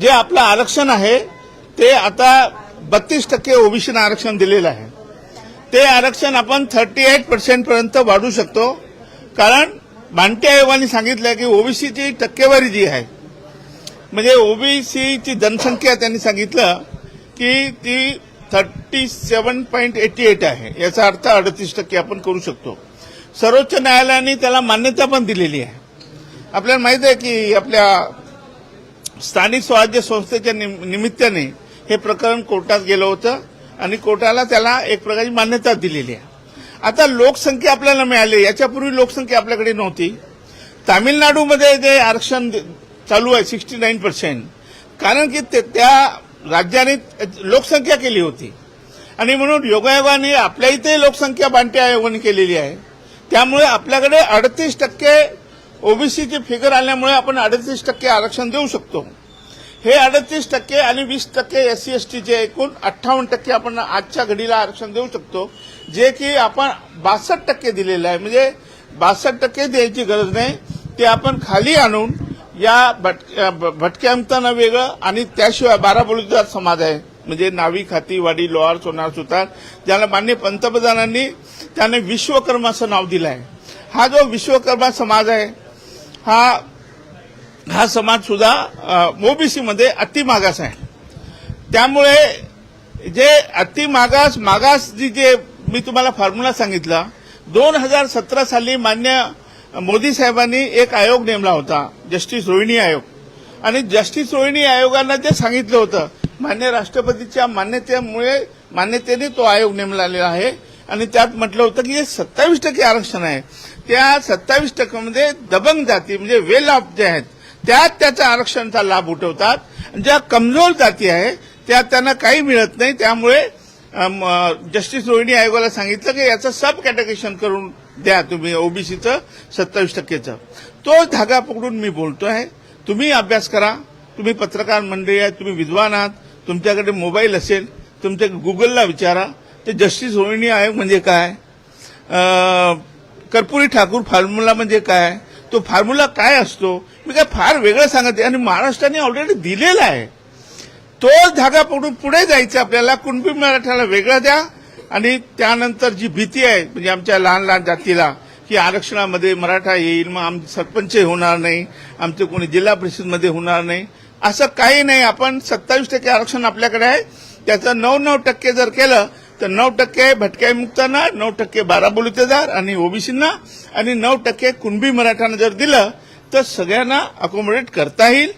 जे आपलं आरक्षण आहे ते आता बत्तीस टक्के ओबीसीनं आरक्षण दिलेलं आहे. ते आरक्षण आपण थर्टी एट पर्सेंट पर्यंत वाढवू शकतो. कारण भांटे आयोगाने सांगितलं की ओबीसीची टक्केवारी जी आहे म्हणजे ओबीसीची जनसंख्या त्यांनी सांगितलं की ती thirty seven point eighty eight आहे. याचा अर्थ अडतीस टक्के आपण करू शकतो. सर्वोच्च न्यायालयाने त्याला मान्यता पण दिलेली आहे. आपल्याला माहीत आहे की आपल्या स्थानिक स्वराज्य संस्थेच्या निम- निमित्ताने हे प्रकरण कोर्टात गेलं होतं आणि कोर्टाला त्याला एक प्रकारची मान्यता दिलेली आहे. आता लोकसंख्या आपल्याला मिळाली याच्यापूर्वी लोकसंख्या आपल्याकडे नव्हती. तामिळनाडूमध्ये जे आरक्षण दे- चालू आहे सिक्स्टी नाईन पर्सेंट. कारण की ते- त्या राज्याने लोकसंख्या केली होती. आणि म्हणून योगायोगाने आपल्या इथे लोकसंख्या बांटे आयोगाने केलेली आहे. त्यामुळे आपल्याकडे अडतीस टक्के ओबीसीची फिगर आल्यामुळे आपण अडतीस टक्के आरक्षण देऊ शकतो. हे अडतीस टक्के आणि वीस टक्के एस सी एस टीचे एकूण अठ्ठावन्न टक्के आपण आजच्या घडीला आरक्षण देऊ शकतो. जे की आपण बासष्ट टक्के दिलेलं आहे. म्हणजे बासष्ट टक्के द्यायची गरज नाही. ते आपण खाली आणून या भट- भटक्या वेगळं आणि त्याशिवाय बारा बलुतेदार समाज आहे. म्हणजे नावी खाती वाडी लोहार सोनार सुतार ज्याला मान्य पंतप्रधानांनी त्याने विश्वकर्मा असं नाव दिलं आहे हा जो विश्वकर्मा समाज आहे हा हा समाज सुद्धा ओबीसी मध्ये अतिमागास आहे. त्यामुळे जे अतिमागास मागास जी जे मी तुम्हाला फॉर्म्युला सांगितला दोन हजार सतरा साली मान्य मोदी साहेबांनी एक आयोग नेमला होता जस्टिस रोहिणी आयोग. आणि जस्टिस रोहिणी आयोगानं जे सांगितलं होतं मान्य राष्ट्रपतीच्या मान्यतेमुळे मान्यतेने तो आयोग नेमलेला आहे. आणि त्यात म्हटलं होतं की हे सत्तावीस टक्के आरक्षण आहे. त्या सत्तावीस टक्क्यामध्ये दबंग जाती म्हणजे वेल ऑफ जे आहेत त्यात त्याचा आरक्षणाचा लाभ उठवतात. ज्या कमजोर जाती आहे त्यात त्यांना काही मिळत नाही. त्यामुळे जस्टिस रोहिणी आयोगाला सांगितलं की याचं सब कॅटेगरेशन करून द्या तुम्ही ओबीसीचं सत्तावीस टक्केचं. तो धागा पकडून मी बोलतो आहे. तुम्ही अभ्यास करा. तुम्ही पत्रकार मंडळी आहेत. तुम्ही विद्वान आहात. तुमच्याकडे मोबाईल असेल तुमच्या गुगलला विचारा. ते जस्टिस रोहिणी आयोग म्हणजे काय? कर्पुरी ठाकूर फॉर्म्युला म्हणजे काय? तो फॉर्म्युला काय असतो? मी काय फार वेगळं सांगत आहे. आणि महाराष्ट्राने ऑलरेडी दिलेला आहे. तो धागा पकडून पुढे जायचं आपल्याला. कुणबी मराठ्याला वेगळं द्या. आणि त्यानंतर जी भीती आहे म्हणजे आमच्या लहान लहान जातीला की आरक्षणामध्ये मराठा येईल मग आमचे सरपंच होणार नाही आमचे कोणी जिल्हा परिषदमध्ये होणार नाही. असं काही नाही. आपण सत्तावीस टक्के आरक्षण आपल्याकडे आहे. त्याचं नऊ नऊ टक्के जर केलं तर नऊ टक्के भटक्या मुक्तांना नऊ टक्के बारा बोलीतेदार आणि ओबीसींना आणि नऊ टक्के कुणबी मराठ्यांना जर दिलं तर सगळ्यांना अकोमोडेट करता येईल.